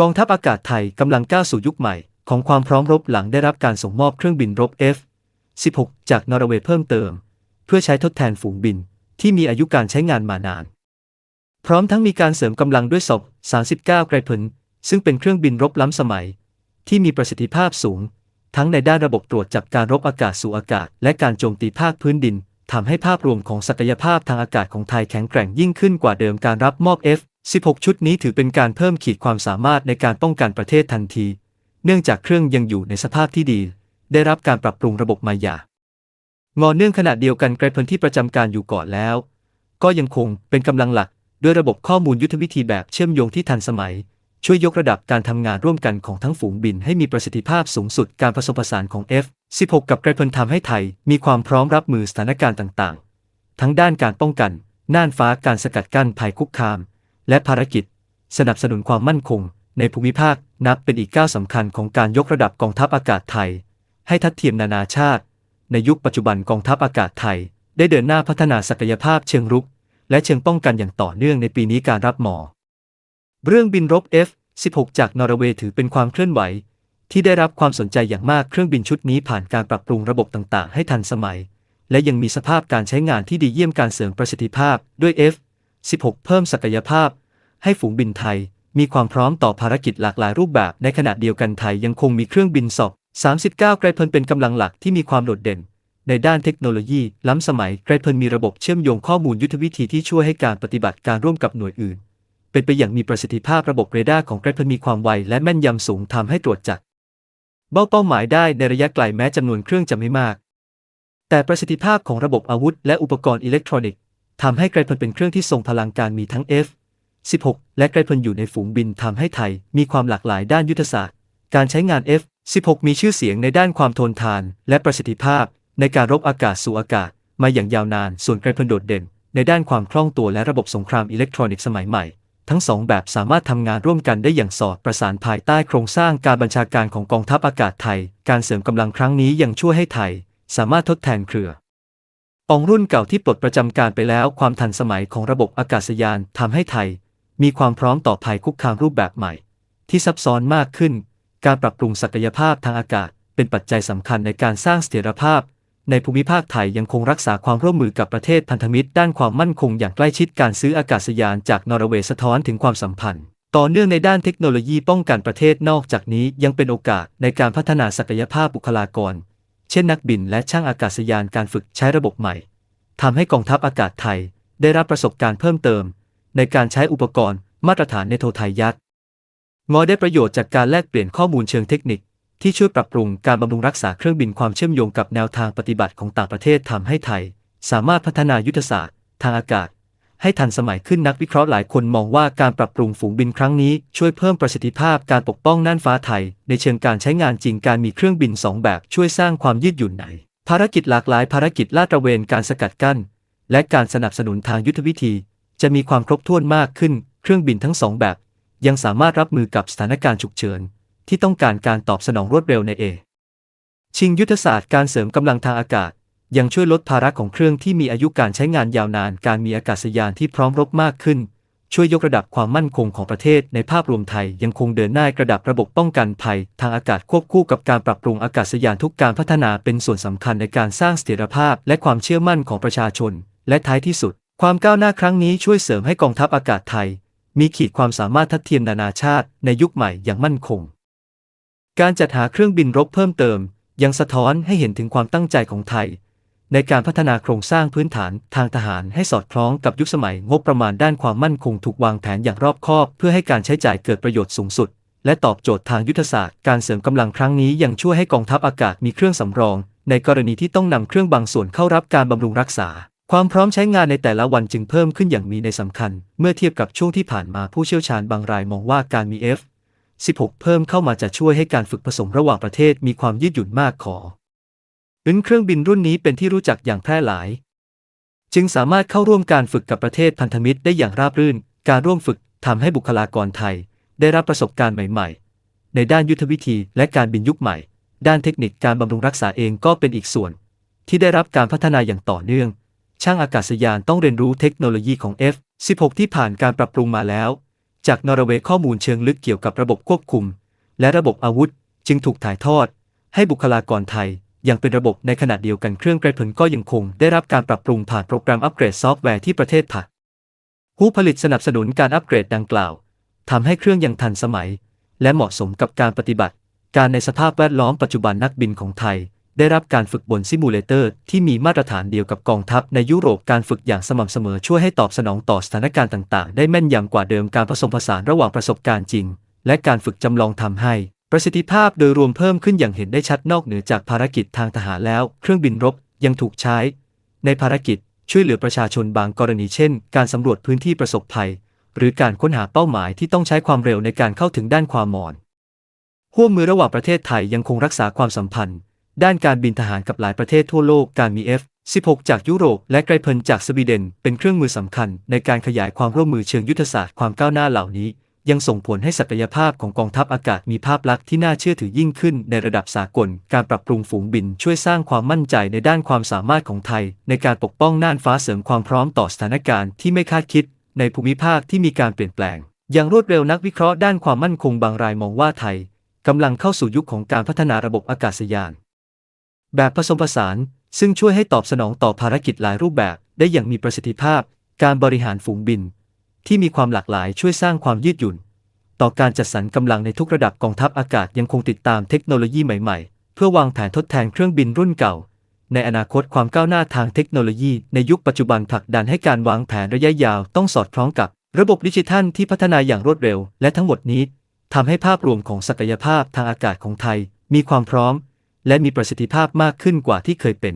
กองทัพอากาศไทยกำลังก้าวสู่ยุคใหม่ ของความพร้อมรบหลังได้รับการส่งมอบเครื่องบินรบ F-16 จากนอร์เวย์เพิ่มเติม เพื่อใช้ทดแทนฝูงบินที่มีอายุการใช้งานมานาน พร้อมทั้งมีการเสริมกำลังด้วยศพ39ไกรพนซึ่งเป็นเครื่องบินรบล้ำสมัย ที่มีประสิทธิภาพสูง ทั้งในด้านระบบตรวจจับการรบอากาศสู่อากาศ และการโจมตีภาคพื้นดินทำให้ภาพรวมของศักยภาพทางอากาศของไทยแข็งแกร่งยิ่งขึ้นกว่าเดิมการรับมอบ 16 ชุดนี้ถือเป็นการเพิ่มขีดความสามารถในการป้องกันประเทศทันที เนื่องจากเครื่องยังอยู่ในสภาพที่ดี ได้รับการปรับปรุงระบบมายางอเนื่องขณะเดียวกันไกรพนที่ประจำการอยู่ก่อนแล้ว ก็ยังคงเป็นกำลังหลักด้วยระบบข้อมูลยุทธวิธีแบบเชื่อมโยงที่ทันสมัย ช่วยยกระดับการทำงานร่วมกันของทั้งฝูงบินให้มีประสิทธิภาพสูงสุดการผสมผสานของ F-16 กับไกรพนทำให้ไทย มีความพร้อมรับมือสถานการณ์ต่างๆ ทั้งด้านการป้องกัน น่านฟ้าการสกัดกั้นภัยคุกคาม และภารกิจ สนับสนุนความมั่นคง ในภูมิภาคนับเป็นอีกก้าวสำคัญของการยกระดับกองทัพอากาศไทย ให้ทัดเทียมนานาชาติ ในยุคปัจจุบันกองทัพอากาศไทย ได้เดินหน้าพัฒนาศักยภาพเชิงรุก และเชิงป้องกันอย่างต่อเนื่องในปีนี้การรับหมอ เรื่องบินรบ F-16 จากนอร์เวย์ถือเป็นความเคลื่อนไหว ที่ได้รับความสนใจอย่างมากเครื่องบินชุดนี้ผ่านการปรับปรุงระบบต่างๆ ให้ทันสมัย และยังมีสภาพการใช้งานที่ดีเยี่ยมการเสริมประสิทธิภาพด้วย 16 เพิ่มศักยภาพ ให้ฝูงบินไทย มีความพร้อมต่อภารกิจหลากหลายรูปแบบ ในขณะเดียวกันไทยยังคงมีเครื่องบินสอบ 39 ไกรเพลินเป็นกำลังหลักที่มีความโดดเด่น ในด้านเทคโนโลยี ล้ำสมัยไกรเพลินมีระบบเชื่อมโยงข้อมูลยุทธวิธีที่ช่วยให้การปฏิบัติการร่วมกับหน่วยอื่น เป็นไปอย่างมีประสิทธิภาพระบบเรดาร์ของไกรเพลินมีความไวและแม่นยำสูงทำให้ตรวจจับเบ้าเป้าหมายได้ในระยะไกลแม้จำนวนเครื่องจะไม่มาก แต่ประสิทธิภาพของระบบอาวุธและอุปกรณ์อิเล็กทรอนิกส์ ทำให้ไกรพนเป็นเครื่องที่ทรงพลังการมีทั้ง F 16 และไกรพนอยู่ในฝูงบินทำให้ไทยมีความหลากหลายด้านยุทธศาสตร์ การใช้งาน F 16 มีชื่อเสียงในด้านความทนทาน และประสิทธิภาพ ในการรบอากาศสู่อากาศ มาอย่างยาวนาน ส่วนไกรพนโดดเด่น ในด้านความคล่องตัวและระบบสงครามอิเล็กทรอนิกส์สมัยใหม่ ทั้งสองแบบสามารถทำงานร่วมกันได้อย่างสอดประสานภายใต้โครงสร้างการบัญชาการของกองทัพอากาศไทย การเสริมกำลังครั้งนี้ยังช่วยให้ไทย สามารถทดแทนเครือ องรุ่นเก่าที่ปลดประจำการไปแล้วความทันสมัยของระบบอากาศยานทำให้ไทย มีความพร้อมต่อภัยคุกคามรูปแบบใหม่ ที่ซับซ้อนมากขึ้น การปรับปรุงศักยภาพทางอากาศ เป็นปัจจัยสำคัญในการสร้างเสถียรภาพ ในภูมิภาคไทยยังคงรักษาความร่วมมือกับประเทศพันธมิตร ด้านความมั่นคงอย่างใกล้ชิดการซื้ออากาศยานจากนอร์เวย์สะท้อนถึงความสัมพันธ์ ต่อเนื่องในด้านเทคโนโลยีป้องกันประเทศนอกจากนี้ยังเป็นโอกาสในการพัฒนาศักยภาพบุคลากร เช่นนักบินและช่างอากาศยานการฝึกใช้ระบบใหม่ทำให้กองทัพอากาศไทยได้รับประสบการณ์เพิ่มเติม ในการใช้อุปกรณ์มาตรฐานในโทไทยยัดงอได้ประโยชน์จากการแลกเปลี่ยนข้อมูลเชิงเทคนิค ที่ช่วยปรับปรุงการบำรุงรักษาเครื่องบินความเชื่อมโยงกับแนวทางปฏิบัติของต่างประเทศทำให้ไทย สามารถพัฒนายุทธศาสตร์ ทางอากาศ ให้ทันสมัยขึ้นนักวิเคราะห์หลายคนมองว่าการปรับปรุงฝูงบินครั้งนี้ช่วยเพิ่มประสิทธิภาพการปกป้องน่านฟ้าไทย ในเชิงการใช้งานจริงการมีเครื่องบินสองแบบช่วยสร้างความยืดหยุ่นในภารกิจหลากหลายภารกิจลาดตระเวนการสกัดกั้น และการสนับสนุนทางยุทธวิธี จะมีความครบถ้วนมากขึ้น เครื่องบินทั้งสองแบบ ยังสามารถรับมือกับสถานการณ์ฉุกเฉิน ที่ต้องการการตอบสนองรวดเร็วในเอชิงยุทธศาสตร์การเสริมกำลังทางอากาศ ยังช่วยลดภาระของเครื่องที่มีอายุการใช้งานยาวนาน การมีอากาศยานที่พร้อมรบมากขึ้น ช่วยยกระดับความมั่นคงของประเทศในภาพรวมไทยยังคงเดินหน้ากระดับระบบป้องกันภัย ทางอากาศควบคู่กับการปรับปรุงอากาศยานทุกการพัฒนาเป็นส่วนสำคัญในการสร้างเสถียรภาพ และความเชื่อมั่นของประชาชน และท้ายที่สุด ความก้าวหน้าครั้งนี้ช่วยเสริมให้กองทัพอากาศไทย มีขีดความสามารถทัดเทียมนานาชาติ ในยุคใหม่อย่างมั่นคง การจัดหาเครื่องบินรบเพิ่มเติม ยังสะท้อนให้เห็นถึงความตั้งใจของไทย ในการพัฒนาโครงสร้างพื้นฐานทางทหารให้สอดคล้องกับยุคสมัยงบประมาณด้านความมั่นคงถูกวางแผนอย่างรอบคอบ เพื่อให้การใช้จ่ายเกิดประโยชน์สูงสุด และตอบโจทย์ทางยุทธศาสตร์ การเสริมกำลังครั้งนี้ยังช่วยให้กองทัพอากาศมีเครื่องสำรอง ในกรณีที่ต้องนำเครื่องบางส่วนเข้ารับการบำรุงรักษา ความพร้อมใช้งานในแต่ละวันจึงเพิ่มขึ้นอย่างมีในสำคัญ เมื่อเทียบกับช่วงที่ผ่านมาผู้เชี่ยวชาญบางรายมองว่าการมี F 16 เพิ่มเข้ามาจะช่วยให้การฝึกผสมระหว่างประเทศมีความยืดหยุ่นมากขอ อึนเครื่องบินรุ่นนี้เป็นที่รู้จักอย่างแพร่หลาย จึงสามารถเข้าร่วมการฝึกกับประเทศพันธมิตรได้อย่างราบรื่น การร่วมฝึกทำให้บุคลากรไทย ได้รับประสบการณ์ใหม่ ๆ ในด้านยุทธวิธีและการบินยุคใหม่ ด้านเทคนิคการบำรุงรักษาเองก็เป็นอีกส่วน ที่ได้รับการพัฒนาอย่างต่อเนื่อง ช่างอากาศยานต้องเรียนรู้เทคโนโลยีของ F16 ที่ผ่านการปรับปรุงมาแล้ว จากนอร์เวย์ข้อมูลเชิงลึกเกี่ยวกับระบบควบคุม และระบบอาวุธ จึงถูกถ่ายทอด ให้บุคลากรไทย ยังเป็นระบบในขณะเดียวกันเครื่องกรเพลก็ยังคงได้รับการปรับปรุงผ่านโปรแกรมอัปเกรดซอฟต์แวร์ที่ประเทศผักผู้ผลิตสนับสนุนการอัปเกรดดังกล่าวทำให้เครื่องยังทันสมัย และเหมาะสมกับการปฏิบัติ การในสภาพแวดล้อมปัจจุบันนักบินของไทย ได้รับการฝึกบนซิมูเลเตอร์ที่มีมาตรฐานเดียวกับกองทัพในยุโรปการฝึกอย่างสม่ำเสมอช่วยให้ตอบสนองต่อสถานการณ์ต่าง ๆ ได้แม่นยำกว่าเดิมการผสมผสานระหว่างประสบการณ์จริง และการฝึกจำลองทำให้ ประสิทธิภาพโดยรวมเพิ่มขึ้นอย่างเห็นได้ชัดนอกเหนือจากภารกิจทางทหารแล้ว เครื่องบินรบยังถูกใช้ ในภารกิจช่วยเหลือประชาชนบางกรณีเช่น การสำรวจพื้นที่ประสบภัย หรือการค้นหาเป้าหมายที่ต้องใช้ความเร็วในการเข้าถึงด้านความมอนห่วงมือระหว่างประเทศไทยยังคงรักษาความสัมพันธ์ ด้านการบินทหารกับหลายประเทศทั่วโลกการมี F-16 จากยุโรป และไกรเพลินจากสวีเดน เป็นเครื่องมือสำคัญในการขยายความร่วมมือเชิงยุทธศาสตร์ความก้าวหน้าเหล่านี้ ยังส่งผลให้ศักยภาพของกองทัพอากาศมีภาพลักษณ์ที่น่าเชื่อถือยิ่งขึ้นในระดับสากล การปรับปรุงฝูงบินช่วยสร้างความมั่นใจในด้านความสามารถของไทย ในการปกป้องน่านฟ้าเสริมความพร้อมต่อสถานการณ์ที่ไม่คาดคิด ในภูมิภาคที่มีการเปลี่ยนแปลง อย่างรวดเร็วนักวิเคราะห์ด้านความมั่นคงบางรายมองว่าไทยกำลังเข้าสู่ยุคของการพัฒนาระบบอากาศยาน แบบผสมผสานซึ่งช่วยให้ตอบสนองต่อภารกิจหลายรูปแบบได้อย่างมีประสิทธิภาพ การบริหารฝูงบิน ที่มีความหลากหลายช่วยสร้างความยืดหยุ่น ต่อการจัดสรรกำลังในทุกระดับกองทัพอากาศยังคงติดตามเทคโนโลยีใหม่ๆ เพื่อวางแผนทดแทนเครื่องบินรุ่นเก่า ในอนาคตความก้าวหน้าทางเทคโนโลยีในยุคปัจจุบันผลักดันให้การวางแผนระยะยาวต้องสอดคล้องกับระบบดิจิทัลที่พัฒนาอย่างรวดเร็ว และทั้งหมดนี้ทำให้ภาพรวมของศักยภาพทางอากาศของไทย มีความพร้อม และมีประสิทธิภาพมากขึ้นกว่าที่เคยเป็น